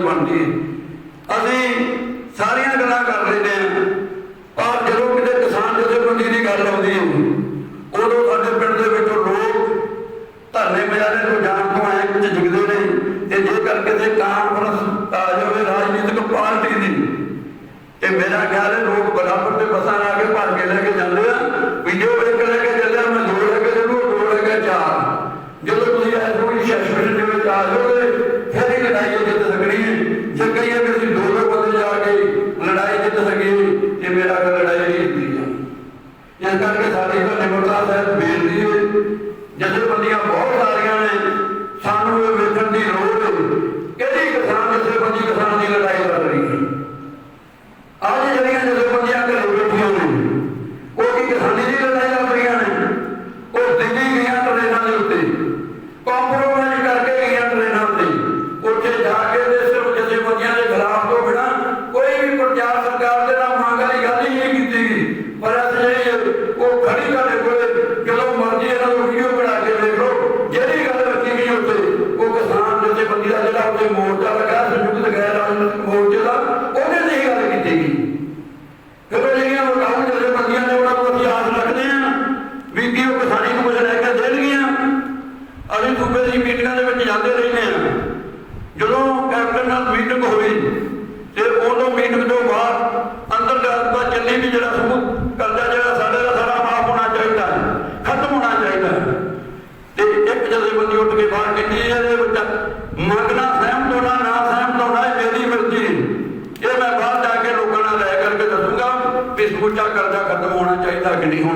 మంది Demuda.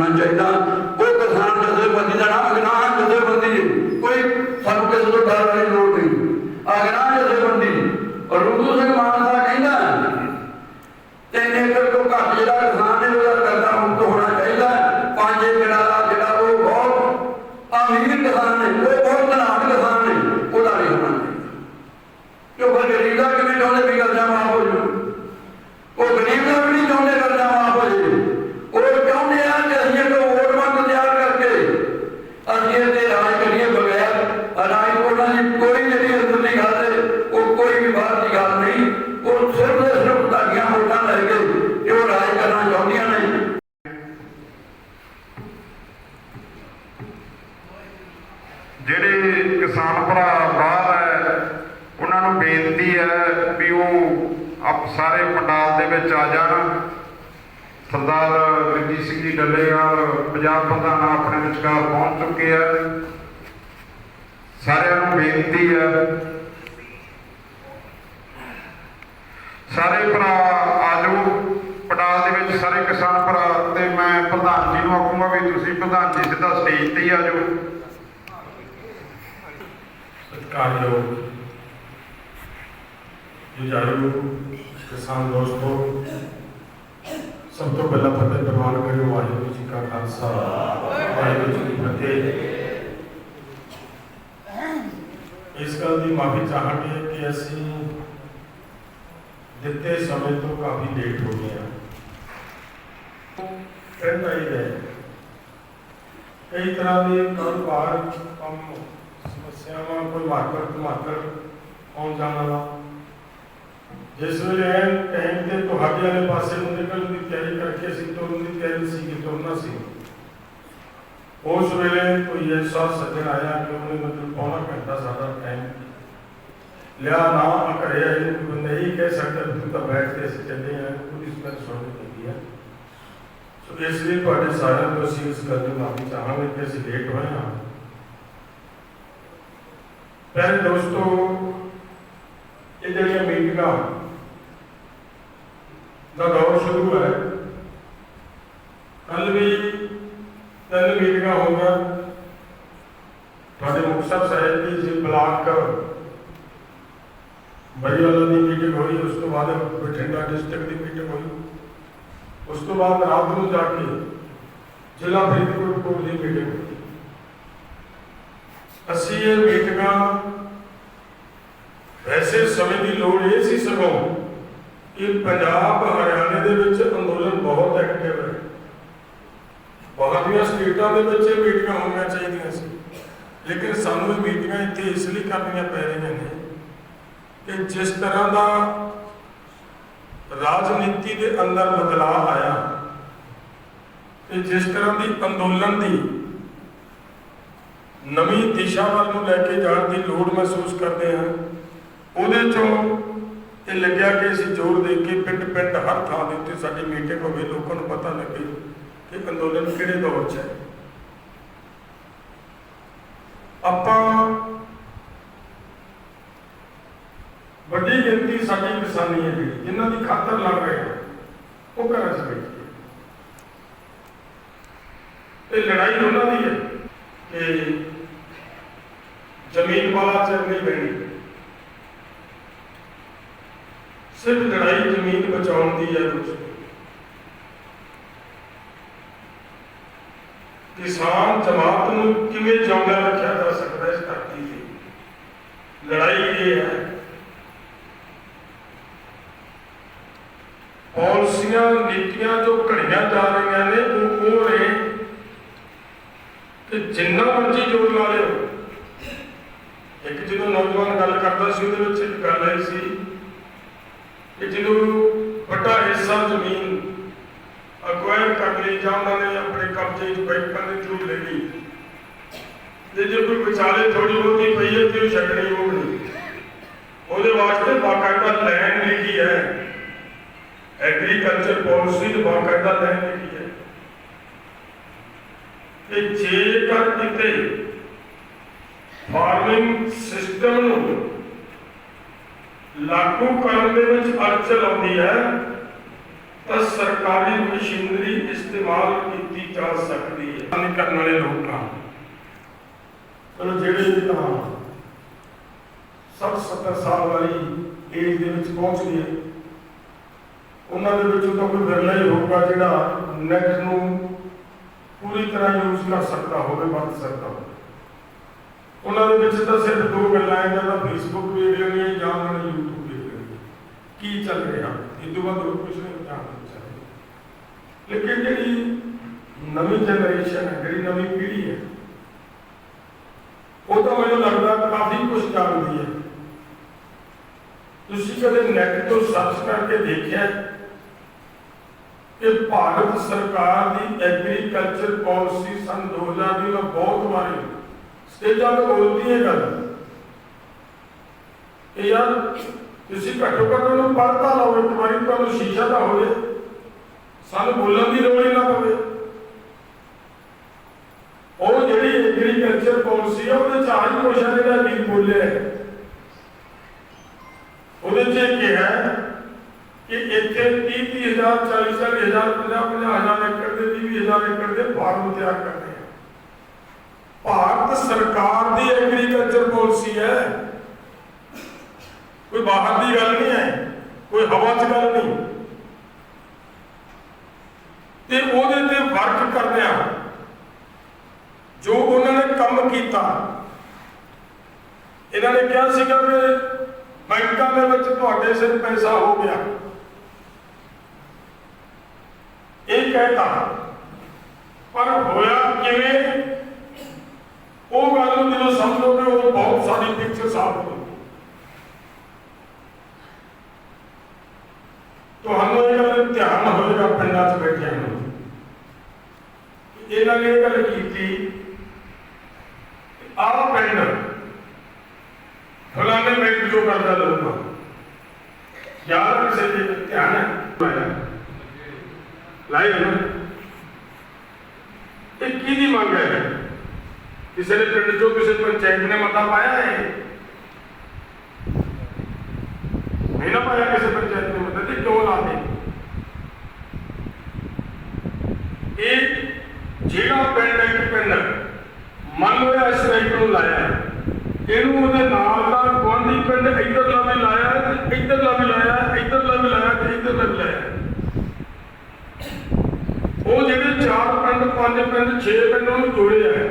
ਹੋਣਾ ਚਾਹੀਦਾ। ਉਹ ਕਿਸਾਨ ਜਥੇਬੰਦੀ ਦਾ ਨਾਮ ਸਾਰੇ ਪੰਡਾਲ ਦੇ ਵਿੱਚ ਆ ਜਾਣ। ਸਰਦਾਰ ਰਣਜੀਤ ਸਿੰਘ ਜੀ ਡੱਲੇਵਾਲ ਪੰਜਾਬ ਪ੍ਰਧਾਨ ਆਪਣੇ ਵਿਚਕਾਰ ਪਹੁੰਚ ਚੁੱਕੇ ਆ। ਸਾਰਿਆਂ ਨੂੰ ਬੇਨਤੀ ਆ। ਸਾਰੇ ਭਰਾ ਆ ਆਜੋ। ਪੰਡਾਲ ਦੇ ਵਿੱਚ ਸਾਰੇ ਕਿਸਾਨ ਭਰਾ ਤੇ ਮੈਂ ਪ੍ਰਧਾਨ ਜੀ ਨੂੰ ਆਖੂੰਗਾ ਵੀ ਤੁਸੀਂ ਪ੍ਰਧਾਨ ਜੀ ਸਿੱਧਾ ਸਟੇਜ ਤੇ ਆਜੋ। ਸਤਿਕਾਰਯੋਗ ਗੁਜ਼ਾਰੂ ਕਿਸਾਨ ਦੋਸਤੋ, ਸਭ ਤੋਂ ਪਹਿਲਾਂ ਫਤਿਹ ਪ੍ਰਵਾਨ ਕਰਿਓ, ਵਾਹਿਗੁਰੂ ਜੀ ਕਾ ਖਾਲਸਾ, ਵਾਹਿਗੁਰੂ ਜੀ ਕੀ ਫਤਿਹ। ਇਸ ਗੱਲ ਦੀ ਮਾਫੀ ਚਾਹਾਂਗੇ ਕਿ ਅਸੀਂ ਦਿੱਤੇ ਸਮੇਂ ਤੋਂ ਕਾਫੀ ਲੇਟ ਹੋ ਗਏ ਹਾਂ। ਟ੍ਰੈਂਡ ਆਈ ਹੈ, ਕਈ ਤਰ੍ਹਾਂ ਦੇ ਕਾਰੋਬਾਰ ਕੰਮ, ਸਮੱਸਿਆਵਾਂ, ਕੋਈ ਮਾਰਕੀਟ ਮਾਰਕੀਟ ਆਉਣ ਜਾਣ ਵਾਲਾ जिस वे टाइम के तुहाडे वाले पास निकल की तैयारी करके अं तुरंत तैयारी सी तुरना सी। उस वेले कोई ऐसा सज्जन आया कि उन्हें मतलब पौना घंटा साधा टाइम लिया, ना अगर यह नहीं कह सकते तो तब बैठ के चले हैं कुछ इस पर सोने के लिए तो इसलिए पहले सारे को सीरियस कर दूँ माफ़ी चाहूँगा कि ऐसे लेट हुए दोस्तों मीटिंग ਦਾ ਦੌਰ ਸ਼ੁਰੂ ਹੈ। ਕੱਲ ਵੀ ਤਿੰਨ ਮੀਟਿੰਗਾਂ ਹੋਗਾ ਤੁਹਾਡੇ ਮੁਕਤਸਰ ਸਾਹਿਬ ਦੀ ਜੀ ਬਲਾਕ ਬੜੀਵਾਲਾ ਦੀ ਮੀਟਿੰਗ ਹੋਈ, ਉਸ ਤੋਂ ਬਾਅਦ ਬਠਿੰਡਾ ਡਿਸਟ੍ਰਿਕਟ ਦੀ ਮੀਟਿੰਗ ਹੋਈ। ਉਸ ਤੋਂ ਬਾਅਦ ਰਾਤ ਨੂੰ ਜਾ ਕੇ ਜ਼ਿਲ੍ਹਾ ਫਰੀਦਕੋਟ ਕੋਲ ਦੀ ਮੀਟਿੰਗ ਹੋਈ। ਅਸੀਂ ਇਹ ਮੀਟਿੰਗਾਂ ਵੈਸੇ ਸਮੇਂ ਦੀ ਲੋੜ ਇਹ ਸੀ ਸਗੋਂ ਕਿ ਪੰਜਾਬ ਹਰਿਆਣੇ ਦੇ ਵਿੱਚ ਅੰਦੋਲਨ ਬਹੁਤ ਐਕਟਿਵ ਹੈ। ਬਾਹਰਲੀਆਂ ਸਟੇਟਾਂ ਦੇ ਵਿੱਚ ਇਹ ਮੀਟਿੰਗਾਂ ਹੋਣੀਆਂ ਚਾਹੀਦੀਆਂ ਸੀ। ਲੇਕਿਨ ਸਾਨੂੰ ਇਹ ਮੀਟਿੰਗਾਂ ਇੱਥੇ ਇਸ ਲਈ ਕਰਨੀਆਂ ਪੈ ਰਹੀਆਂ ਨੇ ਕਿ ਜਿਸ ਤਰ੍ਹਾਂ ਦਾ ਰਾਜਨੀਤੀ ਦੇ ਅੰਦਰ ਬਦਲਾਅ ਆਇਆ ਤੇ ਜਿਸ ਤਰ੍ਹਾਂ ਦੀ ਅੰਦੋਲਨ ਦੀ ਨਵੀਂ ਦਿਸ਼ਾ ਵੱਲ ਨੂੰ ਲੈ ਕੇ ਜਾਣ ਦੀ ਲੋੜ ਮਹਿਸੂਸ ਕਰਦੇ ਹਾਂ, ਉਹਦੇ ਚੋਂ ਇਹ ਲੱਗਿਆ ਕਿ ਅਸੀਂ ਜ਼ੋਰ ਦੇ ਕੇ ਪਿੰਡ ਪਿੰਡ ਹਰ ਥਾਂ ਦੇ ਉੱਤੇ ਸਾਡੀ ਮੀਟਿੰਗ ਹੋਵੇ, ਲੋਕਾਂ ਨੂੰ ਪਤਾ ਲੱਗੇ ਕਿ ਅੰਦੋਲਨ ਕਿਹੜੇ ਦੌਰ 'ਚ ਹੈ। ਆਪਾਂ ਵੱਡੀ ਗਿਣਤੀ ਸਾਡੀ ਕਿਸਾਨੀ ਹੈ ਜਿਹੜੀ ਜਿਨ੍ਹਾਂ ਦੀ ਖਾਤਰ ਲੜ ਰਹੇ ਹਾਂ, ਉਹ ਘਰਾਂ 'ਚ ਬੈਠੀ ਹੈ ਇਹ ਲੜਾਈ ਉਹਨਾਂ ਦੀ ਹੈ ਕਿ ਜ਼ਮੀਨ ਵਾਲਾ ਚਿਰ ਨਹੀਂ ਬੈਣੀ ਸਿਰਫ ਲੜਾਈ ਜ਼ਮੀਨ ਬਚਾਉਣ ਦੀ ਹੈ ਕੁਝ ਕਿਸਾਨ ਜਮਾਤ ਨੂੰ ਕਿਵੇਂ ਜਿਉਂਦਾ ਰੱਖਿਆ ਜਾ ਸਕਦਾ ਹੈ ਇਸ ਧਰਤੀ ਤੇ ਲੜਾਈ ਇਹ ਹੈ? ਪਾਲਿਸੀਆਂ ਨੀਤੀਆਂ ਜੋ ਘੜੀਆਂ ਜਾ ਰਹੀਆਂ ਨੇ, ਉਹ ਉਹ ਨੇ ਕਿ ਜਿੰਨਾ ਮਰਜ਼ੀ ਜੋਰ ਲਾ ਲਿਓ। ਇੱਕ ਜਦੋਂ ਨੌਜਵਾਨ ਗੱਲ ਕਰਦਾ ਸੀ, ਉਹਦੇ ਵਿੱਚ ਇੱਕ ਗੱਲ ਆਈ ਸੀ ਕਿ ਜਦੋਂ ਵੱਡਾ ਹਿੱਸਾ ਜ਼ਮੀਨ ਅਕਵਾਇਰ ਕਰ ਲਈ ਜਾਂ ਉਹਨਾਂ ਨੇ ਆਪਣੇ ਕਬਜ਼ੇ 'ਚ ਬੈਂਕਾਂ ਦੇ ਥਰੂ ਲੈ ਲਈ। ਤੇ ਜੇ ਕੋਈ ਵਿਚਾਲੇ ਥੋੜੀ ਬਹੁਤੀ ਪਈ ਹੈ, ਤੇ ਉਹ ਛੱਡਣੀ ਉਹਦੇ ਵਾਸਤੇ ਬਾਕਾਇਦਾ ਲੈਣ ਲਿਖੀ ਹੈ। ਐਗਰੀਕਲਚਰ ਪਾਲਿਸੀ ਦੇ ਬਾਕਾਇਦਾ ਲੈਣ ਲਿਖੀ ਹੈ। ਕਿ ਜੇਕਰ ਕਿਤੇ ਫਾਰਮਿੰਗ ਸਿਸਟਮ ਨੂੰ ਲਾਗੂ ਕਰਨ ਦੇ ਵਿੱਚ ਅੜਚਨ ਆਉਂਦੀ ਹੈ, ਤਾਂ ਸਰਕਾਰੀ ਮਸ਼ੀਨਰੀ ਇਸਤੇਮਾਲ ਕੀਤੀ ਜਾ ਸਕਦੀ ਹੈ। ਨਹੀਂ ਕਰਨ ਵਾਲੇ ਲੋਕਾਂ ਚਲੋ ਜਿਹੜੇ ਵੀ ਤਾਂ 60 70 ਸਾਲ ਵਾਲੀ ਏਜ ਦੇ ਵਿੱਚ ਪਹੁੰਚ ਗਏ ਉਹਨਾਂ ਦੇ ਵਿੱਚੋਂ ਤਾਂ ਕੋਈ ਵਿਰਲਾ ਹੀ ਹੋਊਗਾ ਜਿਹੜਾ ਨੈਟ ਨੂੰ ਪੂਰੀ ਤਰ੍ਹਾਂ ਯੂਜ਼ ਕਰ ਸਕਦਾ ਹੋਵੇ ਵਰਤ ਸਕਦਾ ਹੋਵੇ। ਉਹਨਾਂ ਦੇ ਵਿੱਚ ਤਾਂ ਸਿਰਫ ਦੋ ਗੱਲਾਂ ਹੈ ਜਾਂ ਫੇਸਬੁੱਕ ਵੇਖ ਲੈਣੀ ਜਾਂ ਉਹਨਾਂ ਨੇ YouTube ਵੇਖ ਲੈਣੀ ਹੈ ਕੀ ਚੱਲ ਰਿਹਾ? ਇਹ ਤੋਂ ਬਾਅਦ ਹੋਰ ਕੁਝ ਨਹੀਂ ਜਾਣਨਾ ਚਾਹੀਦਾ। ਲੇਕਿਨ ਜਿਹੜੀ ਨਵੀਂ ਜਨਰੇਸ਼ਨ ਹੈ, ਜਿਹੜੀ ਨਵੀਂ ਪੀੜ੍ਹੀ ਹੈ ਉਹ ਤਾਂ ਮੈਨੂੰ ਲੱਗਦਾ ਕਾਫੀ ਕੁਝ ਜਾਣਦੀ ਹੈ ਤੁਸੀਂ ਨੈਟ ਤੋਂ ਸਰਚ ਕਰਕੇ ਦੇਖਿਆ ਕਿ ਭਾਰਤ ਸਰਕਾਰ ਦੀ ਐਗਰੀਕਲਚਰ ਪਾਲਿਸੀ ਸਨ 2000 ਦੀ ਮੈਂ ਬਹੁਤ ਵਾਰੀ ਸਟੇਜਾਂ ਤੇ ਬੋਲਦੀ ਹੈ ਗੱਲ ਇਹ ਯਾਰ ਤੁਸੀਂ ਘੱਟੋ ਘੱਟ ਉਹਨੂੰ ਪੜ੍ਹਤਾ ਲਓ, ਇੱਕ ਵਾਰੀ ਤੁਹਾਨੂੰ ਸ਼ੀਸ਼ਾ ਤਾਂ ਹੋਵੇ, ਸਾਨੂੰ ਬੋਲਣ ਦੀ ਲੋੜ ਹੀ ਨਾ ਪਵੇ। ਉਹ ਜਿਹੜੀ ਐਗਰੀਕਲਚਰ ਪਾਲਿਸੀ ਹੈ, ਉਹਦੇ ਚ ਆਹੀ ਕੁਛ ਹੈ ਜਿਹੜਾ ਵੀ ਬੋਲਿਆ ਹੈ। ਉਹਦੇ ਕਿਹਾ ਕਿ ਇੱਥੇ 30 30 ਹਜ਼ਾਰ 40 40 ਹਜ਼ਾਰ 50 50 ਏਕੜ ਦੇ 30 ਏਕੜ ਦੇ ਫਾਰਮ ਤਿਆਰ ਕਰਨੇ ਆ। ਭਾਰਤ ਸਰਕਾਰ ਦੀ ਐਗਰੀਕਲਚਰ ਪਾਲਿਸੀ ਹੈ। ਕੋਈ ਬਾਹਰ ਦੀ ਗੱਲ ਨਹੀਂ ਹੈ, ਕੋਈ ਹਵਾ 'ਚ ਗੱਲ ਨਹੀਂ। ਤੇ ਉਹਦੇ ਤੇ ਵਰਕ ਕਰਦਿਆਂ ਜੋ ਉਹਨਾਂ ਨੇ ਕੰਮ ਕੀਤਾ, ਇਹਨਾਂ ਨੇ ਕਿਹਾ ਸੀਗਾ ਕਿ ਬੈਂਕਾਂ ਦੇ ਵਿੱਚ ਤੁਹਾਡੇ ਸਿਰ ਪੈਸਾ ਹੋ ਗਿਆ। ਇਹ ਕਹਿਤਾ, ਪਰ ਹੋਇਆ ਕਿਵੇਂ? ਉਹ ਗੱਲ ਨੂੰ ਜਦੋਂ ਸਮਝੋਗੇ, ਉਹ ਬਹੁਤ ਸਾਰੀ ਪਿਕਚਰ ਸਾਫ਼ ਹੋ ਜਾਊਗੀ। ਤੁਹਾਨੂੰ ਇਹ ਗੱਲ ਧਿਆਨ ਹੋਵੇਗਾ ਪਿੰਡਾਂ 'ਚ ਬੈਠਿਆਂ ਨੂੰ। ਇਹਨਾਂ ਨੇ ਇਹ ਗੱਲ ਕੀਤੀ ਆਹ ਪਿੰਡ ਫਲਾਣੇ ਪਿੰਡ ਜੋ ਕਰਦਾ ਲੋਕਾਂ ਯਾਰ ਕਿਸੇ ਦੇ ਧਿਆਨ ਹੈ ਲਾਇਆ ਨਾ ਇਹ ਕਿਹਦੀ ਮੰਗ ਹੈ ਕਿਸੇ ਨੇ ਕਿਸੇ ਪੰਚਾਇਤ ਨੇ ਮਤਾ ਪਾਇਆ ਹੈ ਨਹੀਂ ਨਾ ਪਾਇਆ ਕਿਸੇ ਪੰਚਾਇਤ ਨੇ ਮਤਾ ਤੇ ਕਿਉਂ ਲਾਦੇ ਇਹ ਜਿਹੜਾ ਪਿੰਡ ਇੱਕ ਪਿੰਡ, ਮੰਨ ਲਓ ਇਸ ਰਾਈਟ ਨੂੰ ਲਾਇਆ ਇਹਨੂੰ ਉਹਦੇ ਨਾਲ ਦਾ ਗੁਆਂਢੀ ਪਿੰਡ ਇੱਧਰਲਾ ਵੀ ਲਾਇਆ ਇੱਧਰ ਲਾ ਵੀ ਲਾਇਆ ਇੱਧਰਲਾ ਵੀ ਲਾਇਆ ਤੇ ਇੱਧਰਲਾ ਵੀ ਲਾਇਆ ਉਹ ਜਿਹੜੇ ਚਾਰ ਪਿੰਡ, ਪੰਜ ਪਿੰਡ, ਛੇ ਪਿੰਡ ਨੂੰ ਜੋੜੇ ਆ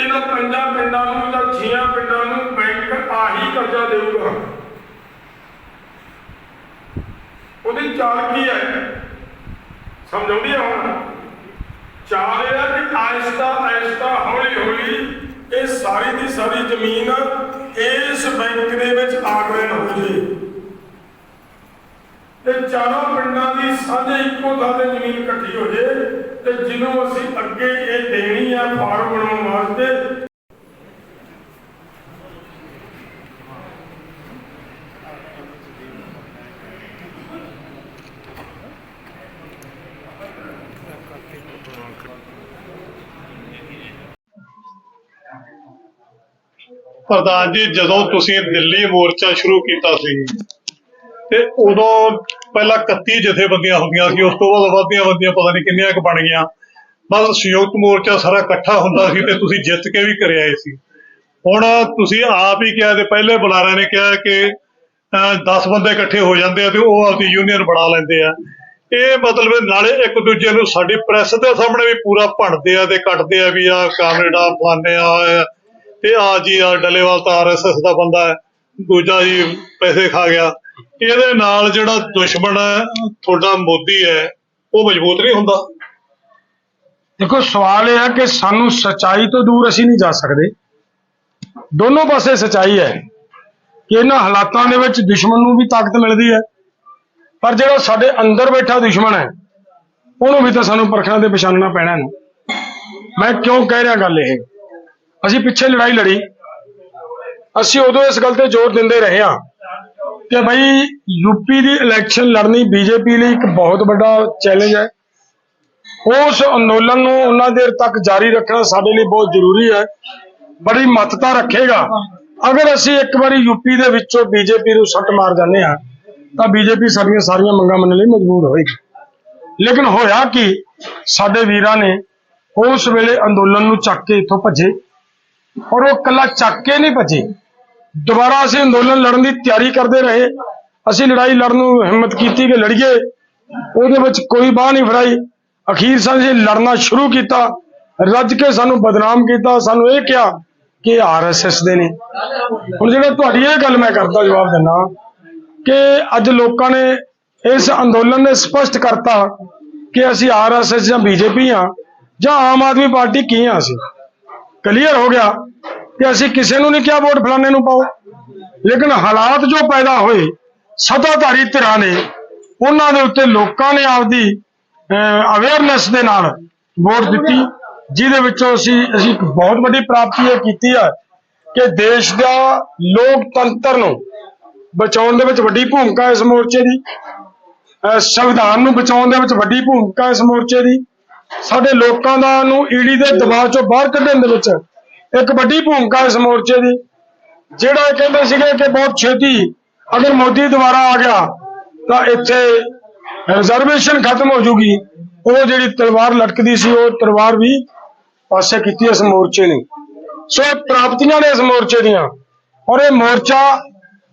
ਇਹਨਾਂ ਪੰਜਾਂ ਪਿੰਡਾਂ ਨੂੰ ਜਾਂ ਛੇਆਂ ਪਿੰਡਾਂ ਨੂੰ ਬੈਂਕ ਆਹੀ ਕਰਜ਼ਾ ਦੇਊਗਾ। ਉਹਦੀ ਚਾਲ ਕੀ ਹੈ? ਸਮਝਾਉਂਦੀ ਆ ਹੁਣ। ਚਾਲ ਇਹ ਹੈ ਕਿ ਆਇਸਤਾ ਆਹਿਸਤਾ ਹੌਲੀ ਹੌਲੀ ਇਹ ਸਾਰੀ ਦੀ ਸਾਰੀ ਜ਼ਮੀਨ ਇਸ ਬੈਂਕ ਦੇ ਵਿੱਚ ਆਗਮਨ ਹੋ ਜੇ ਤੇ ਚਾਰੋਂ ਪਿੰਡਾਂ ਦੀ ਸਾਂਝੇ ਇੱਕੋ ਥਾਂ ਤੇ ਜ਼ਮੀਨ ਇਕੱਠੀ ਹੋ ਜੇ ਤੇ ਜਿਹਨੂੰ ਅਸੀਂ ਅੱਗੇ ਇਹ ਦੇਣੀ ਆ ਫਾਰਮ ਬਣਾਉਣ ਵਾਸਤੇ। ਪ੍ਰਧਾਨ ਜੀ, ਜਦੋਂ ਤੁਸੀਂ ਦਿੱਲੀ ਮੋਰਚਾ ਸ਼ੁਰੂ ਕੀਤਾ ਸੀ ਤੇ ਉਦੋਂ ਪਹਿਲਾਂ 31 ਜਥੇਬੰਦੀਆਂ ਹੁੰਦੀਆਂ ਸੀ, ਉਸ ਤੋਂ ਬਾਅਦ ਵੱਧਦੀਆਂ ਵੱਧਦੀਆਂ ਪਤਾ ਨਹੀਂ ਕਿੰਨੀਆਂ ਕੁ ਬਣ ਗਈਆਂ। ਬਸ ਸੰਯੁਕਤ ਮੋਰਚਾ ਸਾਰਾ ਇਕੱਠਾ ਹੁੰਦਾ ਸੀ ਤੇ ਤੁਸੀਂ ਜਿੱਤ ਕੇ ਵੀ ਕਰਿਆ ਆਏ ਸੀ। ਹੁਣ ਤੁਸੀਂ ਆਪ ਹੀ ਕਿਹਾ ਤੇ ਪਹਿਲੇ ਬੁਲਾਰਿਆਂ ਨੇ ਕਿਹਾ ਕਿ 10 ਬੰਦੇ ਇਕੱਠੇ ਹੋ ਜਾਂਦੇ ਆ ਤੇ ਉਹ ਆਪਦੀ ਯੂਨੀਅਨ ਬਣਾ ਲੈਂਦੇ ਆ। ਇਹ ਮਤਲਬ ਨਾਲੇ ਇੱਕ ਦੂਜੇ ਨੂੰ ਸਾਡੀ ਪ੍ਰੈਸ ਦੇ ਸਾਹਮਣੇ ਵੀ ਪੂਰਾ ਭੰਡਦੇ ਆ ਤੇ ਕੱਟਦੇ ਆ ਵੀ ਆ ਕਾਮਰੇਡਾ ਫਲਾਣੇ ਆ ਤੇ ਆ ਜੀ ਆ ਡੱਲੇਵਾਲ ਤਾਂ ਆਰਐਸਐਸ ਦਾ ਬੰਦਾ ਹੈ, ਦੂਜਾ ਜੀ ਪੈਸੇ ਖਾ ਗਿਆ। ਇਹਦੇ ਨਾਲ ਜਿਹੜਾ ਦੁਸ਼ਮਣ ਹੈ, ਤੁਹਾਡਾ ਮੋਦੀ ਹੈ, ਉਹ ਮਜ਼ਬੂਤ ਨਹੀਂ ਹੁੰਦਾ। ਦੇਖੋ, ਸਵਾਲ ਇਹ ਹੈ ਕਿ ਸਾਨੂੰ ਸਚਾਈ ਤੋਂ ਦੂਰ ਅਸੀਂ ਨਹੀਂ ਜਾ ਸਕਦੇ। ਦੋਨੋਂ ਪਾਸੇ ਸਚਾਈ ਹੈ ਕਿ ਇਹਨਾਂ ਹਾਲਾਤਾਂ ਦੇ ਵਿੱਚ ਦੁਸ਼ਮਣ ਨੂੰ ਵੀ ਤਾਕਤ ਮਿਲਦੀ ਹੈ। ਪਰ ਜਿਹੜਾ ਸਾਡੇ ਅੰਦਰ ਬੈਠਾ ਦੁਸ਼ਮਣ ਹੈ, ਉਹਨੂੰ ਵੀ ਤਾਂ ਸਾਨੂੰ ਪਰਖਣਾ ਤੇ ਪਛਾਣਨਾ ਪੈਣਾ ਨਾ ਮੈਂ ਕਿਉਂ ਕਹਿ ਰਿਹਾ ਗੱਲ ਇਹ? ਅਸੀਂ ਪਿੱਛੇ ਲੜਾਈ ਲੜੀ। ਅਸੀਂ ਉਦੋਂ ਇਸ ਗੱਲ ਤੇ ਜ਼ੋਰ ਦਿੰਦੇ ਰਹੇ ਹਾਂ। ਕਿ ਭਾਈ ਯੂਪੀ ਦੀ ਇਲੈਕਸ਼ਨ ਲੜਨੀ ਬੀਜੇਪੀ ਲਈ ਇੱਕ ਬਹੁਤ ਵੱਡਾ ਚੈਲੰਜ ਹੈ। ਉਸ ਅੰਦੋਲਨ ਨੂੰ ਉਹਨਾਂ ਦੇਰ ਤੱਕ ਜਾਰੀ ਰੱਖਣਾ ਸਾਡੇ ਲਈ ਬਹੁਤ ਜ਼ਰੂਰੀ ਹੈ। ਬੜੀ ਮਹੱਤਤਾ ਰੱਖੇਗਾ। ਅਗਰ ਅਸੀਂ ਇੱਕ ਵਾਰੀ ਯੂਪੀ ਦੇ ਵਿੱਚੋਂ ਬੀਜੇਪੀ ਨੂੰ ਸੱਟ ਮਾਰ ਜਾਂਦੇ ਹਾਂ, ਤਾਂ ਬੀਜੇਪੀ ਸਾਡੀਆਂ ਸਾਰੀਆਂ ਮੰਗਾਂ ਮੰਨਣ ਲਈ ਮਜਬੂਰ ਹੋਏਗੀ। ਲੇਕਿਨ ਹੋਇਆ ਕਿ? ਸਾਡੇ ਵੀਰਾਂ ਨੇ ਉਸ ਵੇਲੇ ਅੰਦੋਲਨ ਨੂੰ ਚੱਕ ਕੇ ਇੱਥੋਂ ਭੱਜੇ। ਔਰ ਉਹ ਕੱਲਾ ਚੱਕ ਕੇ ਨਹੀਂ ਭੱਜੇ। ਦੁਬਾਰਾ ਅਸੀਂ ਅੰਦੋਲਨ ਲੜਨ ਦੀ ਤਿਆਰੀ ਕਰਦੇ ਰਹੇ। ਅਸੀਂ ਲੜਾਈ ਲੜਨ ਨੂੰ ਹਿੰਮਤ ਕੀਤੀ ਕਿ ਲੜੀਏ। ਉਹਦੇ ਵਿੱਚ ਕੋਈ ਬਾਹ ਨਹੀਂ ਫੜਾਈ। ਅਖੀਰ ਸਾਨੂੰ ਲੜਨਾ ਸ਼ੁਰੂ ਕੀਤਾ। ਰੱਜ ਕੇ ਸਾਨੂੰ ਬਦਨਾਮ ਕੀਤਾ। ਸਾਨੂੰ ਇਹ ਕਿਹਾ ਕਿ ਆਰਐਸਐਸ ਦੇ ਨੇ। ਹੁਣ ਜਿਹੜਾ ਤੁਹਾਡੀ ਇਹ ਗੱਲ ਮੈਂ ਕਰਦਾ ਜਵਾਬ ਦਿੰਦਾ ਕਿ ਅੱਜ ਲੋਕਾਂ ਨੇ ਇਸ ਅੰਦੋਲਨ ਨੇ ਸਪਸ਼ਟ ਕਰਤਾ ਕਿ ਅਸੀਂ ਆਰਐਸਐਸ ਜਾਂ ਬੀਜੇਪੀ ਆ ਜਾਂ ਆਮ ਆਦਮੀ ਪਾਰਟੀ ਕੀ ਆ ਅਸੀਂ। ਕਲੀਅਰ ਹੋ ਗਿਆ। ਕਿ ਅਸੀਂ ਕਿਸੇ ਨੂੰ ਨਹੀਂ ਕਿਹਾ ਵੋਟ ਫਲਾਣੇ ਨੂੰ ਪਾਓ। ਲੇਕਿਨ ਹਾਲਾਤ ਜੋ ਪੈਦਾ ਹੋਏ, ਸੱਤਾਧਾਰੀ ਧਿਰਾਂ ਨੇ, ਉਹਨਾਂ ਦੇ ਉੱਤੇ ਲੋਕਾਂ ਨੇ ਆਪਦੀ ਅਵੇਅਰਨੈਸ ਦੇ ਨਾਲ ਵੋਟ ਦਿੱਤੀ, ਜਿਹਦੇ ਵਿੱਚੋਂ ਅਸੀਂ ਅਸੀਂ ਇੱਕ ਬਹੁਤ ਵੱਡੀ ਪ੍ਰਾਪਤੀ ਇਹ ਕੀਤੀ ਹੈ ਕਿ ਦੇਸ਼ ਦਾ ਲੋਕਤੰਤਰ ਨੂੰ ਬਚਾਉਣ ਦੇ ਵਿੱਚ ਵੱਡੀ ਭੂਮਿਕਾ ਇਸ ਮੋਰਚੇ ਦੀ ਸੰਵਿਧਾਨ ਨੂੰ ਬਚਾਉਣ ਦੇ ਵਿੱਚ ਵੱਡੀ ਭੂਮਿਕਾ ਇਸ ਮੋਰਚੇ ਦੀ, ਸਾਡੇ ਲੋਕਾਂ ਦਾ ਨੂੰ ਈੜੀ ਦੇ ਦਬਾਅ ਚੋਂ ਬਾਹਰ ਕੱਢਣ ਦੇ ਵਿੱਚ ਇੱਕ ਵੱਡੀ ਭੂਮਿਕਾ ਇਸ ਮੋਰਚੇ ਦੀ, ਜਿਹੜਾ ਕਹਿੰਦੇ ਸੀਗੇ ਕਿ ਬਹੁਤ ਛੇਤੀ ਅਗਰ ਮੋਦੀ ਦੁਬਾਰਾ ਆ ਗਿਆ, ਤਾਂ ਇੱਥੇ ਰਿਜ਼ਰਵੇਸ਼ਨ ਖਤਮ ਹੋ ਜੂਗੀ। ਉਹ ਜਿਹੜੀ ਤਲਵਾਰ ਲਟਕਦੀ ਸੀ, ਉਹ ਤਲਵਾਰ ਵੀ ਪਾਸੇ ਕੀਤੀ ਇਸ ਮੋਰਚੇ ਨੇ। ਸੋ ਇਹ ਪ੍ਰਾਪਤੀਆਂ ਨੇ ਇਸ ਮੋਰਚੇ ਦੀਆਂ। ਔਰ ਇਹ ਮੋਰਚਾ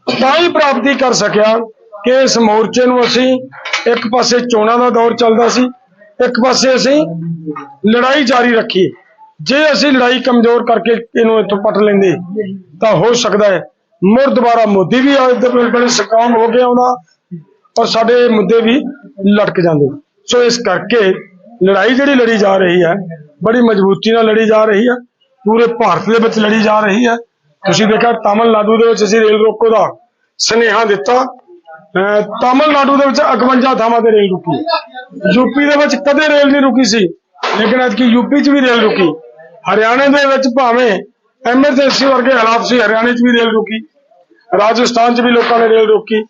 ਤਾਂ ਹੀ ਪ੍ਰਾਪਤੀ ਕਰ ਸਕਿਆ ਕਿ ਇਸ ਮੋਰਚੇ ਨੂੰ ਅਸੀਂ ਇੱਕ ਪਾਸੇ ਚੋਣਾਂ ਦਾ ਦੌਰ ਚੱਲਦਾ ਸੀ, ਇੱਕ ਪਾਸੇ ਅਸੀਂ ਲੜਾਈ ਜਾਰੀ ਰੱਖੀ। ਜੇ ਅਸੀਂ ਲੜਾਈ ਕਮਜ਼ੋਰ ਕਰਕੇ ਇਹਨੂੰ ਇੱਥੋਂ ਪਟ ਲੈਂਦੇ, ਤਾਂ ਹੋ ਸਕਦਾ ਹੈ ਮੁੜ ਦੁਬਾਰਾ ਮੋਦੀ ਵੀ ਅੱਜ ਦੇ ਬੜੇ ਸਟਰੋਂਗ ਹੋ ਕੇ ਆਉਂਦਾ ਔਰ ਸਾਡੇ ਮੁੱਦੇ ਵੀ ਲਟਕ ਜਾਂਦੇ। ਸੋ ਇਸ ਕਰਕੇ ਲੜਾਈ ਜਿਹੜੀ ਲੜੀ ਜਾ ਰਹੀ ਹੈ, ਬੜੀ ਮਜ਼ਬੂਤੀ ਨਾਲ ਲੜੀ ਜਾ ਰਹੀ ਹੈ, ਪੂਰੇ ਭਾਰਤ ਦੇ ਵਿੱਚ ਲੜੀ ਜਾ ਰਹੀ ਹੈ। ਤੁਸੀਂ ਦੇਖਿਆ ਤਾਮਿਲਨਾਡੂ ਦੇ ਵਿੱਚ ਅਸੀਂ ਰੇਲ ਰੋਕੋ ਦਾ ਸੁਨੇਹਾ ਦਿੱਤਾ। ਤਾਮਿਲਨਾਡੂ ਦੇ ਵਿੱਚ 51 ਥਾਵਾਂ ਤੇ ਰੇਲ ਰੁਕੀ। ਯੂਪੀ ਦੇ ਵਿੱਚ ਕਦੇ ਰੇਲ ਨਹੀਂ ਰੁਕੀ ਸੀ, ਲੇਕਿਨ ਅੱਜ ਕੀ ਯੂਪੀ 'ਚ ਵੀ ਰੇਲ ਰੁਕੀ। ਹਰਿਆਣੇ ਦੇ ਵਿੱਚ ਭਾਵੇਂ ਐਮਰਜੈਂਸੀ ਵਰਗੇ ਹਾਲਾਤ ਸੀ, ਹਰਿਆਣੇ 'ਚ ਵੀ ਰੇਲ ਰੁਕੀ, ਰਾਜਸਥਾਨ 'ਚ ਵੀ ਲੋਕਾਂ ਨੇ ਰੇਲ ਰੋਕੀ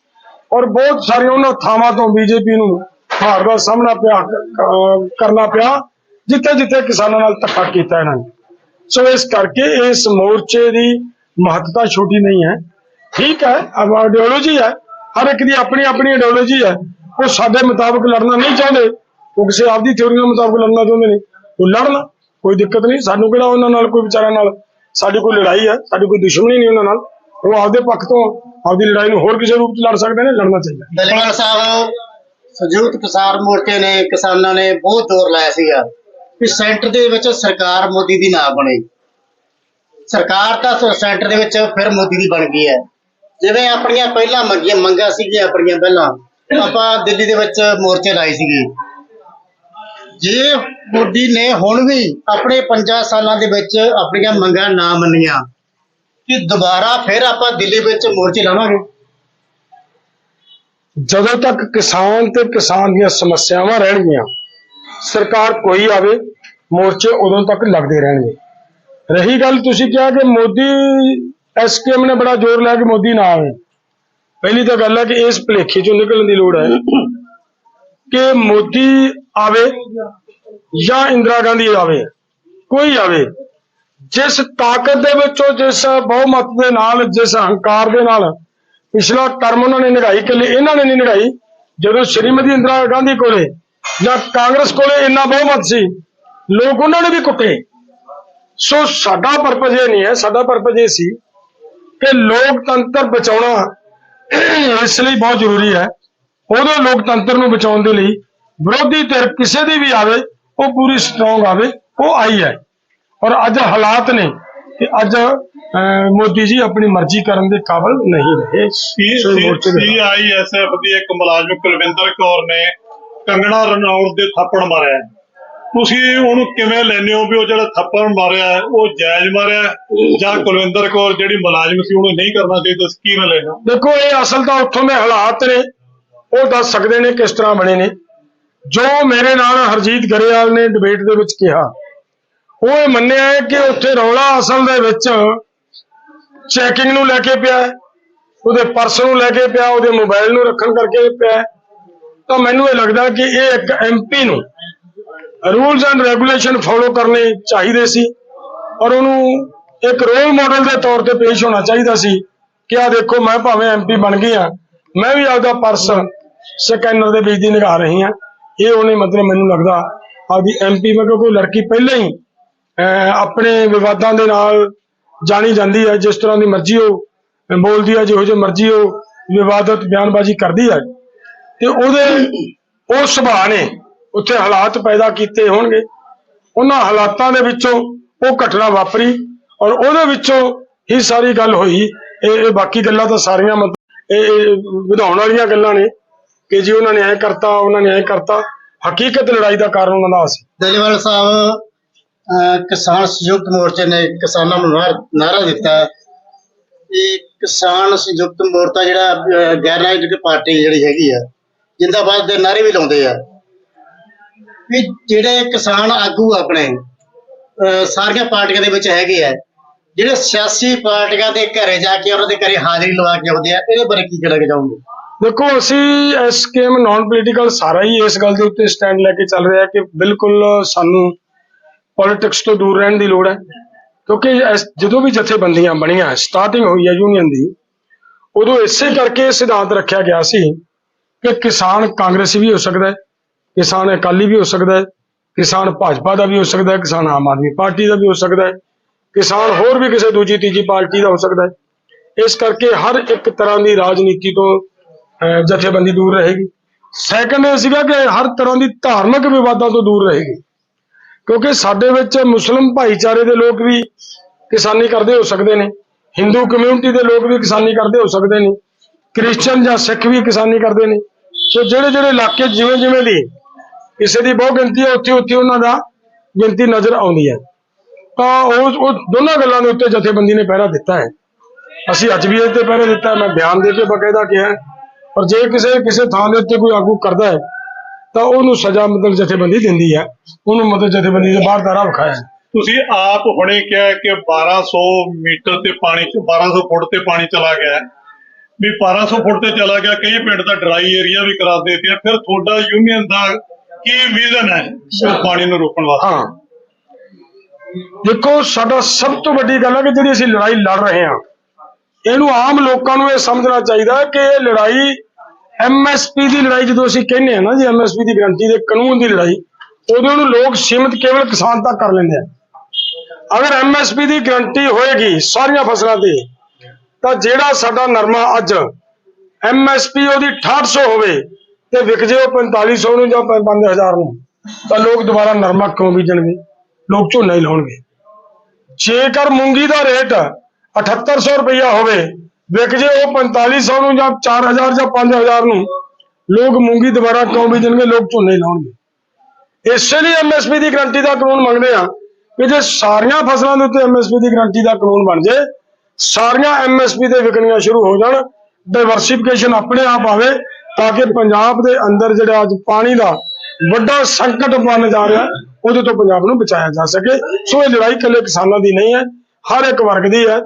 ਔਰ ਬਹੁਤ ਸਾਰੀਆਂ ਉਹਨਾਂ ਥਾਵਾਂ ਤੋਂ ਬੀਜੇਪੀ ਨੂੰ ਹਾਰ ਦਾ ਸਾਹਮਣਾ ਪਿਆ ਕਰਨਾ ਪਿਆ ਜਿੱਥੇ ਜਿੱਥੇ ਕਿਸਾਨਾਂ ਨਾਲ ਧੱਕਾ ਕੀਤਾ ਇਹਨਾਂ ਨੇ। ਸੋ ਇਸ ਕਰਕੇ ਇਸ ਮੋਰਚੇ ਦੀ ਮਹੱਤਤਾ ਛੋਟੀ ਨਹੀਂ ਹੈ। ਠੀਕ ਹੈ ਆਈਡੀਓਲੋਜੀ ਹੈ, ਹਰ ਇੱਕ ਦੀ ਆਪਣੀ ਆਪਣੀ ਆਈਡੀਓਲੋਜੀ ਹੈ। ਉਹ ਸਾਡੇ ਮੁਤਾਬਕ ਲੜਨਾ ਨਹੀਂ ਚਾਹੁੰਦੇ, ਉਹ ਕਿਸੇ ਆਪਦੀ ਥਿਉਰੀ ਦੇ ਮੁਤਾਬਕ ਲੜਨਾ ਚਾਹੁੰਦੇ ਨੇ, ਉਹ ਲੜਨਾ। ਕੋਈ ਦਿੱਕਤ ਨਹੀਂ, ਸਾਨੂੰ ਕਿਹੜਾ ਉਹਨਾਂ ਨਾਲ, ਕੋਈ ਵਿਚਾਰਾਂ ਨਾਲ ਸਾਡੀ ਕੋਈ ਲੜਾਈ ਹੈ, ਸਾਡੀ ਕੋਈ ਦੁਸ਼ਮਣੀ ਨਹੀਂ ਉਹਨਾਂ ਨਾਲ। ਉਹ ਆਪਦੇ ਪੱਖ ਤੋਂ ਆਪਦੀ ਲੜਾਈ ਨੂੰ ਹੋਰ ਕਿਸੇ ਰੂਪ ਚ ਲੜ ਸਕਦੇ ਨੇ, ਲੜਨਾ ਚਾਹੀਦਾ। ਦਲੀਵਾਲ ਸਾਹਿਬ ਸੰਯੁਕਤ ਕਿਸਾਨ ਮੋਰਚੇ ਨੇ, ਕਿਸਾਨਾਂ ਨੇ ਬਹੁਤ ਜ਼ੋਰ ਲਾਇਆ ਸੀਗਾ ਕਿ ਸੈਂਟਰ ਦੇ ਵਿੱਚ ਸਰਕਾਰ ਮੋਦੀ ਦੀ ਨਾ ਬਣੇ। ਸਰਕਾਰ ਤਾਂ ਸੈਂਟਰ ਦੇ ਵਿੱਚ ਫਿਰ ਮੋਦੀ ਦੀ ਬਣ ਗਈ ਹੈ। ਜਿਵੇਂ ਆਪਣੀਆਂ ਪਹਿਲਾਂ ਮੰਗੀਆਂ, ਮੰਗਾਂ ਸੀਗੀਆਂ ਆਪਣੀਆਂ ਪਹਿਲਾਂ, ਆਪਾਂ ਦਿੱਲੀ ਦੇ ਵਿੱਚ ਮੋਰਚੇ ਲਾਏ ਸੀਗੇ। ਜੇ ਮੋਦੀ ਨੇ ਹੁਣ ਵੀ ਆਪਣੇ 5 ਸਾਲਾਂ ਦੇ ਵਿੱਚ ਆਪਣੀਆਂ ਮੰਗਾਂ ਨਾ ਮੰਨੀਆਂ, ਕਿ ਦੁਬਾਰਾ ਫਿਰ ਆਪਾਂ ਦਿੱਲੀ ਵਿੱਚ ਮੋਰਚੇ ਲਾਵਾਂਗੇ? ਜਦੋਂ ਤੱਕ ਕਿਸਾਨ ਤੇ ਕਿਸਾਨ ਦੀਆਂ ਸਮੱਸਿਆਵਾਂ ਰਹਿਣਗੀਆਂ, ਸਰਕਾਰ ਕੋਈ ਆਵੇ, ਮੋਰਚੇ ਉਦੋਂ ਤੱਕ ਲੱਗਦੇ ਰਹਿਣਗੇ। ਰਹੀ ਗੱਲ ਤੁਸੀਂ ਕਿਹਾ ਕਿ ਮੋਦੀ ਐਸਕੇਐਮ ਨੇ ਬੜਾ ਜ਼ੋਰ ਲਾਇਆ ਕਿ ਮੋਦੀ ਨਾ ਆਵੇ। ਪਹਿਲੀ ਤਾਂ ਗੱਲ ਹੈ ਕਿ ਇਸ ਭੁਲੇਖੇ ਚੋਂ ਨਿਕਲਣ ਦੀ ਲੋੜ ਹੈ। ਕਿ ਮੋਦੀ ਆਵੇ ਜਾਂ ਇੰਦਰਾ ਗਾਂਧੀ ਆਵੇ, ਕੋਈ ਆਵੇ, ਜਿਸ ਤਾਕਤ ਦੇ ਵਿੱਚੋਂ, ਜਿਸ ਬਹੁਮਤ ਦੇ ਨਾਲ, ਜਿਸ ਹੰਕਾਰ ਦੇ ਨਾਲ ਪਿਛਲਾ ਟਰਮ ਉਹਨਾਂ ਨੇ ਨਿਗਾਈ ਕੱਲੇ ਇਹਨਾਂ ਨੇ ਨਹੀਂ ਨਿਗਾਈ ਜਦੋਂ ਸ਼੍ਰੀਮਤੀ ਇੰਦਰਾ ਗਾਂਧੀ ਕੋਲੇ ਜਾਂ ਕਾਂਗਰਸ ਕੋਲੇ ਇੰਨਾ ਬਹੁਮਤ ਸੀ, ਲੋਕ ਉਹਨਾਂ ਨੇ ਵੀ ਕੁੱਟੇ। ਸੋ ਸਾਡਾ ਪਰਪਸ ਇਹ ਨਹੀਂ ਹੈ, ਸਾਡਾ ਪਰਪਸ ਇਹ ਸੀ ਕਿ ਲੋਕਤੰਤਰ ਬਚਾਉਣਾ ਇਸ ਲਈ ਬਹੁਤ ਜ਼ਰੂਰੀ ਹੈ। ਉਹਦੇ ਲੋਕਤੰਤਰ ਨੂੰ ਬਚਾਉਣ ਦੇ ਲਈ ਵਿਰੋਧੀ ਧਿਰ ਕਿਸੇ ਦੀ ਵੀ ਆਵੇ ਉਹ ਪੂਰੀ ਸਟਰੋਂਗ ਆਵੇ ਉਹ ਆਈ ਹੈ। ਔਰ ਅੱਜ ਹਾਲਾਤ ਨੇ ਕਿ ਅੱਜ ਮੋਦੀ ਜੀ ਆਪਣੀ ਮਰਜ਼ੀ ਕਰਨ ਦੇ ਕਾਬਿਲ ਨਹੀਂ ਰਹੇ। ਸੋ ਮੋਰਚੇ ਦੇ ਇੱਕ ਮੁਲਾਜ਼ਮ ਕੁਲਵਿੰਦਰ ਕੌਰ ਨੇ ਕੰਗਣਾ ਰਣੌਤ ਦੇ ਥੱਪੜ ਮਾਰਿਆ। ਤੁਸੀਂ ਉਹਨੂੰ ਕਿਵੇਂ ਲੈਂਦੇ ਹੋ ਵੀ ਉਹ ਜਿਹੜਾ ਥੱਪੜ ਮਾਰਿਆ ਉਹ ਜਾਇਜ਼ ਮਾਰਿਆ ਜਾਂ ਕੁਲਵਿੰਦਰ ਕੌਰ ਜਿਹੜੀ ਮੁਲਾਜ਼ਮ ਸੀ ਉਹਨੂੰ ਨਹੀਂ ਕਰਨਾ ਚਾਹੀਦਾ ਸੀ ਕੀ ਲੈਣਾ ਦੇਖੋ ਇਹ ਅਸਲ ਤਾਂ ਉੱਥੋਂ ਦੇ ਹਾਲਾਤ ਨੇ। ਉਹ ਦੱਸ ਸਕਦੇ ਨੇ ਕਿਸ ਤਰ੍ਹਾਂ ਬਣੇ ਨੇ। ਜੋ ਮੇਰੇ ਨਾਲ ਹਰਜੀਤ ਗਰੇਵਾਲ ਨੇ ਡਿਬੇਟ ਦੇ ਵਿੱਚ ਕਿਹਾ, ਉਹ ਇਹ ਮੰਨਿਆ ਹੈ ਕਿ ਉੱਥੇ ਰੌਲਾ ਅਸਲ ਦੇ ਵਿੱਚ ਚੈਕਿੰਗ ਨੂੰ ਲੈ ਕੇ ਪਿਆ ਉਹਦੇ ਪਰਸ ਨੂੰ ਲੈ ਕੇ ਪਿਆ, ਉਹਦੇ ਮੋਬਾਈਲ ਨੂੰ ਰੱਖਣ ਕਰਕੇ ਪਿਆ ਤਾਂ ਮੈਨੂੰ ਇਹ ਲੱਗਦਾ ਕਿ ਇਹ ਇੱਕ ਐਮਪੀ ਨੂੰ ਰੂਲਸ ਐਂਡ ਰੈਗੂਲੇਸ਼ਨ ਫੋਲੋ ਕਰਨੇ ਚਾਹੀਦੇ ਸੀ ਔਰ ਉਹਨੂੰ ਇੱਕ ਰੋਲ ਮਾਡਲ ਦੇ ਤੌਰ ਤੇ ਪੇਸ਼ ਹੋਣਾ ਚਾਹੀਦਾ ਸੀ ਕਿ ਆ ਦੇਖੋ, ਮੈਂ ਭਾਵੇਂ ਐਮਪੀ ਬਣ ਗਈ ਆ ਮੈਂ ਵੀ ਆਪਦਾ ਪਰਸ ਸਕੈਨਰ ਦੇ ਵਿੱਚ ਦੀ ਨਿਗਾਹ ਰਹੀ ਆ। ਇਹ ਉਹਨੇ ਮਤਲਬ ਮੈਨੂੰ ਲੱਗਦਾ ਆਪਦੀ ਐਮਪੀ ਮੈਂ ਕਿਉਂਕਿ ਲੜਕੀ ਪਹਿਲਾਂ ਹੀ ਆਪਣੇ ਵਿਵਾਦਾਂ ਦੇ ਨਾਲ ਜਾਣੀ ਜਾਂਦੀ ਹੈ ਜਿਸ ਤਰ੍ਹਾਂ ਦੀ ਮਰਜ਼ੀ ਉਹ ਬੋਲਦੀ ਹੈ ਜਿਹੋ ਜਿਹੀ ਮਰਜ਼ੀ ਉਹ ਵਿਵਾਦਤ ਬਿਆਨਬਾਜ਼ੀ ਕਰਦੀ ਹੈ ਤੇ ਉਹਦੇ ਉਹ ਸੁਭਾਅ ਨੇ ਉੱਥੇ ਹਾਲਾਤ ਪੈਦਾ ਕੀਤੇ ਹੋਣਗੇ। ਉਹਨਾਂ ਹਾਲਾਤਾਂ ਦੇ ਵਿੱਚੋਂ ਉਹ ਘਟਨਾ ਵਾਪਰੀ ਔਰ ਉਹਦੇ ਵਿੱਚੋਂ ਹੀ ਸਾਰੀ ਗੱਲ ਹੋਈ। ਇਹ ਬਾਕੀ ਗੱਲਾਂ ਤਾਂ ਸਾਰੀਆਂ ਇਹ ਵਧਾਉਣ ਵਾਲੀਆਂ ਗੱਲਾਂ ਨੇ। ਕਿ ਜੀ ਉਹਨਾਂ ਨੇ ਐ ਕਰਤਾ, ਉਹਨਾਂ ਨੇ ਐ ਕਰਤਾ। ਹਕੀਕਤ ਲੜਾਈ ਦਾ ਕਾਰਨ ਉਹਨਾਂ ਦਾ ਸੀ। ਦਲੀਵਾਲ ਸਾਹਿਬ ਕਿਸਾਨ ਸੰਯੁਕਤ ਮੋਰਚੇ ਨੇ ਕਿਸਾਨਾਂ ਨੂੰ ਨਾਰ- ਦਿੱਤਾ। ਕਿ ਕਿਸਾਨ ਸੰਯੁਕਤ ਮੋਰਚਾ ਜਿਹੜਾ ਗੈਰ ਰਾਜਨੀਤਿਕ ਪਾਰਟੀ ਜਿਹੜੀ ਹੈਗੀ ਆ ਜਿੰਦਾਬਾਦ ਦੇ ਨਾਰੇ ਵੀ ਲਾਉਂਦੇ ਆ। ਵੀ ਜਿਹੜੇ ਕਿਸਾਨ ਆਗੂ ਆਪਣੇ ਸਾਰੀਆਂ ਪਾਰਟੀਆਂ ਦੇ ਵਿੱਚ ਹੈਗੇ ਆ, ਜਿਹੜੇ ਸਿਆਸੀ ਪਾਰਟੀਆਂ ਦੇ ਘਰੇ ਜਾ ਕੇ ਉਹਨਾਂ ਦੇ ਘਰੇ ਹਾਜ਼ਰੀ ਲਵਾ ਕੇ ਆਉਂਦੇ ਆ, ਇਹਦੇ ਬਾਰੇ ਕੀ ਕਹਿਣਾ ਚਾਹੋਗੇ? ਦੇਖੋ, ਅਸੀਂ ਇਸ ਐਸਕੇਐਮ ਨਾਨ ਪੋਲੀਟੀਕਲ ਸਾਰਾ ਹੀ ਇਸ ਗੱਲ ਦੇ ਉੱਤੇ ਸਟੈਂਡ ਲੈ ਕੇ ਚੱਲ ਰਿਹਾ ਕਿ ਬਿਲਕੁਲ ਸਾਨੂੰ ਪੋਲਿਟਿਕਸ ਤੋਂ ਦੂਰ ਰਹਿਣ ਦੀ ਲੋੜ ਹੈ। ਕਿਉਂਕਿ ਜਦੋਂ ਵੀ ਜਥੇਬੰਦੀਆਂ ਬਣੀਆਂ ਸਟਾਰਟਿੰਗ ਹੋਈ ਹੈ ਯੂਨੀਅਨ ਦੀ, ਉਦੋਂ ਇਸੇ ਕਰਕੇ ਸਿਧਾਂਤ ਰੱਖਿਆ ਗਿਆ ਸੀ ਕਿ ਕਿਸਾਨ ਕਾਂਗਰਸੀ ਵੀ ਹੋ ਸਕਦਾ ਹੈ, ਕਿਸਾਨ ਅਕਾਲੀ ਵੀ ਹੋ ਸਕਦਾ ਹੈ, ਕਿਸਾਨ ਭਾਜਪਾ ਦਾ ਵੀ ਹੋ ਸਕਦਾ ਹੈ, ਕਿਸਾਨ ਆਮ ਆਦਮੀ ਪਾਰਟੀ ਦਾ ਵੀ ਹੋ ਸਕਦਾ ਹੈ, ਕਿਸਾਨ ਹੋਰ ਵੀ ਕਿਸੇ ਦੂਜੀ ਤੀਜੀ ਪਾਰਟੀ ਦਾ ਹੋ ਸਕਦਾ ਹੈ। ਇਸ ਕਰਕੇ ਹਰ ਇੱਕ ਤਰ੍ਹਾਂ ਦੀ ਰਾਜਨੀਤੀ ਤੋਂ ਜਥੇਬੰਦੀ ਦੂਰ ਰਹੇਗੀ। ਸੈਕੰਡ ਇਹ ਸੀਗਾ ਕਿ ਹਰ ਤਰ੍ਹਾਂ ਦੀ ਧਾਰਮਿਕ ਵਿਵਾਦਾਂ ਤੋਂ ਦੂਰ ਰਹੇਗੀ। ਕਿਉਂਕਿ ਸਾਡੇ ਵਿੱਚ ਮੁਸਲਿਮ ਭਾਈਚਾਰੇ ਦੇ ਲੋਕ ਵੀ ਕਿਸਾਨੀ ਕਰਦੇ ਹੋ ਸਕਦੇ ਨੇ। ਹਿੰਦੂ ਕਮਿਊਨਿਟੀ ਦੇ ਲੋਕ ਵੀ ਕਿਸਾਨੀ ਕਰਦੇ ਹੋ ਸਕਦੇ ਨੇ। ਕ੍ਰਿਸਚੀਅਨ ਜਾਂ ਸਿੱਖ ਵੀ ਕਿਸਾਨੀ ਕਰਦੇ ਨੇ। ਸੋ ਜਿਹੜੇ ਜਿਹੜੇ ਇਲਾਕੇ ਜਿਵੇਂ ਜਿਵੇਂ ਦੀ ਕਿਸੇ ਦੀ ਬਹੁਤ ਗਿਣਤੀ ਹੈ, ਉੱਥੇ ਉੱਥੇ ਉਹਨਾਂ ਦਾ ਗਿਣਤੀ ਨਜ਼ਰ ਆਉਂਦੀ ਹੈ। ਤਾਂ ਉਹ ਦੋਨਾਂ ਗੱਲਾਂ ਦੇ ਉੱਤੇ ਜਥੇਬੰਦੀ ਨੇ ਪਹਿਰਾ ਦਿੱਤਾ ਹੈ। ਅਸੀਂ ਅੱਜ ਵੀ ਇਹਦੇ ਪਹਿਰਾ ਦਿੱਤਾ ਮੈਂ ਬਿਆਨ ਦੇ ਕੇ ਬਕਾਇਦਾ ਕਿਹਾ ਪਰ ਜੇ ਕਿਸੇ ਕਿਸੇ ਥਾਂ ਦੇ ਉੱਤੇ ਕੋਈ ਆਗੂ ਕਰਦਾ ਹੈ ਤਾਂ ਉਹਨੂੰ ਸਜ਼ਾ ਮਤਲਬ ਜਥੇਬੰਦੀ ਦਿੰਦੀ ਹੈ। ਉਹਨੂੰ ਮਤਲਬ ਜਥੇਬੰਦੀ ਦੇ ਬਾਹਰ ਦਾ ਰਾਹ ਵਿਖਾਇਆ ਤੁਸੀਂ ਆਪ ਹੁਣੇ ਕਿਹਾ ਕਿ 1200 ਮੀਟਰ ਤੇ ਪਾਣੀ ਚ 1200 ਫੁੱਟ ਤੇ ਪਾਣੀ ਚਲਾ ਗਿਆ। ਵੀ 1200 ਫੁੱਟ ਤੇ ਚਲਾ ਗਿਆ ਕਈ ਪਿੰਡ ਤਾਂ ਡਰਾਈ ਏਰੀਆ ਵੀ ਕਰਾ ਦਿੱਤੇ ਫਿਰ ਤੁਹਾਡਾ ਯੂਨੀਅਨ ਦਾ ਕੀ ਵਿਜ਼ਨ ਹੈ ਉਸ ਪਾਣੀ ਨੂੰ ਰੋਕਣ ਵਾਸਤੇ? ਹਾਂ। ਦੇਖੋ ਸਾਡਾ ਸਭ ਤੋਂ ਵੱਡੀ ਗੱਲ ਹੈ ਕਿ ਜਿਹੜੀ ਅਸੀਂ ਲੜਾਈ ਲੜ ਰਹੇ ਹਾਂ ਇਹਨੂੰ ਆਮ ਲੋਕਾਂ ਨੂੰ ਇਹ ਸਮਝਣਾ ਚਾਹੀਦਾ ਕਿ ਇਹ ਲੜਾਈ ਐਮਐਸਪੀ ਦੀ ਲੜਾਈ ਜਦੋਂ ਅਸੀਂ ਕਹਿੰਦੇ ਹਾਂ ਨਾ ਜੀ ਐਮਐਸਪੀ ਦੀ ਗਰੰਟੀ ਦੇ ਕਾਨੂੰਨ ਦੀ ਲੜਾਈ, ਉਦੋਂ ਨੂੰ ਲੋਕ ਸੀਮਿਤ ਕੇਵਲ ਕਿਸਾਨ ਤੱਕ ਕਰ ਲੈਂਦੇ ਆ। ਅਗਰ ਐਮਐਸਪੀ ਦੀ ਗਰੰਟੀ ਹੋਏਗੀ ਸਾਰੀਆਂ ਫਸਲਾਂ ਤੇ, ਤਾਂ ਜਿਹੜਾ ਸਾਡਾ ਨਰਮਾ ਅੱਜ ਐਮਐਸਪੀ ਉਹਦੀ 6800 ਹੋਵੇ ਤੇ ਵਿਕ ਜੇ ਉਹ 4500 ਨੂੰ ਜਾਂ 5000 ਨੂੰ, ਤਾਂ ਲੋਕ ਦੁਬਾਰਾ ਨਰਮਾ ਕਿਉਂ ਬੀਜਣਗੇ? ਲੋਕ ਝੋਨਾ ਹੀ ਲਾਉਣਗੇ। ਜੇਕਰ ਮੂੰਗੀ ਦਾ ਰੇਟ 7800 ਰੁਪਇਆ ਹੋਵੇ ਵਿਕ ਜੇ ਉਹ 4500 ਨੂੰ ਜਾਂ 4000 ਜਾਂ 5000 ਨੂੰ ਲੋਕ ਮੂੰਗੀ ਦੁਬਾਰਾ ਕਿਉਂ ਬੀਜਣਗੇ? ਲੋਕ ਝੋਨਾ ਲਾਉਣਗੇ। ਇਸੇ ਲਈ ਐਮਐਸਪੀ ਦੀ ਗਰੰਟੀ ਦਾ ਕਾਨੂੰਨ ਮੰਗਦੇ ਆ ਕਿ ਜੇ ਸਾਰੀਆਂ ਫਸਲਾਂ ਦੇ ਉੱਤੇ ਐਮਐਸਪੀ ਦੀ ਗਰੰਟੀ ਦਾ ਕਾਨੂੰਨ ਬਣ ਜੇ, ਸਾਰੀਆਂ ਐਮਐਸਪੀ ਤੇ ਵਿਕਣੀਆਂ ਸ਼ੁਰੂ ਹੋ ਜਾਣ ਡਾਈਵਰਸਿਫਿਕੇਸ਼ਨ ਆਪਣੇ ਆਪ ਆਵੇ ਤਾਂ ਕਿ ਪੰਜਾਬ ਦੇ ਅੰਦਰ ਜਿਹੜਾ ਅੱਜ ਪਾਣੀ ਦਾ ਵੱਡਾ ਸੰਕਟ ਬਣ ਜਾ ਰਿਹਾ, ਉਹਦੇ ਤੋਂ ਪੰਜਾਬ ਨੂੰ ਬਚਾਇਆ ਜਾ ਸਕੇ। ਸੋ ਇਹ ਲੜਾਈ ਇਕੱਲੇ ਕਿਸਾਨਾਂ ਦੀ ਨਹੀਂ ਹੈ, ਹਰ ਇੱਕ ਵਰਗ ਦੀ ਹੈ।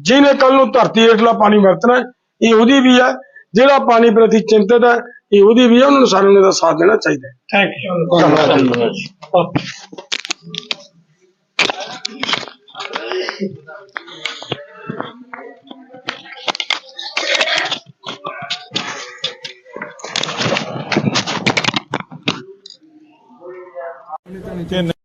ਜਿਹਨੇ ਕੱਲ ਨੂੰ ਧਰਤੀ ਹੇਠਲਾ ਪਾਣੀ ਵਰਤਣਾ ਇਹ ਉਹਦੀ ਵੀ ਹੈ ਜਿਹੜਾ ਪਾਣੀ ਪ੍ਰਤੀ ਚਿੰਤਤ ਹੈ ਇਹ ਉਹਦੀ ਵੀ ਹੈ ਉਹਨਾਂ ਨੂੰ ਸਾਰਿਆਂ ਨੂੰ ਇਹਦਾ ਸਾਥ ਦੇਣਾ ਚਾਹੀਦਾ ਥੈਂਕ ਯੂ ਕਿ